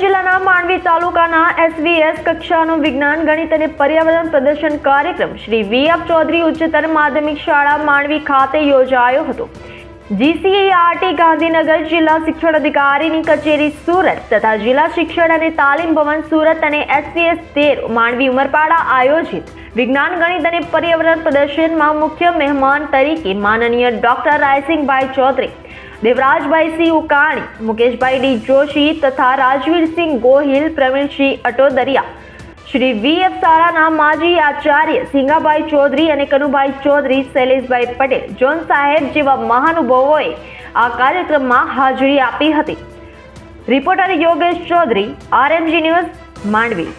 જિલ્લાના માંડવી તાલુકાના એસવીએસ કક્ષાનો વિજ્ઞાન, ગણિત અને પર્યાવરણ પ્રદર્શન કાર્યક્રમ શ્રી વી ચૌધરી ઉચ્ચતર માધ્યમિક શાળા માંડવી ખાતે યોજાયો હતો. જીસીઈઆરટી ગાંધીનગર જિલ્લા શિક્ષણ અધિકારીની કચેરી સુરત તથા જિલ્લા શિક્ષણ અને તાલીમ ભવન સુરત અને એસસીએસ તેર માંડવી ઉમરપાડા આયોજિત વિજ્ઞાન, ગણિત અને પર્યાવરણ પ્રદર્શનમાં મુખ્ય મહેમાન તરીકે માનનીય ડોક્ટર રાયસિંહભાઈ ચૌધરી દેવરાજભાઈ સિંહ ઉકાણી, મુકેશભાઈ ડી જોશી તથા રાજવીરસિંહ ગોહિલ પ્રવીણસિંહ અટોદરિયા. શ્રી વી એફ સારાના માજી આચાર્ય સિંગાભાઈ ચૌધરી અને કનુભાઈ ચૌધરી શૈલેષભાઈ પટેલ, જોન સાહેબ જેવા મહાનુભાવોએ આ કાર્યક્રમમાં હાજરી આપી હતી. Reporter Yogesh Chaudhari, RMG news Mandvi.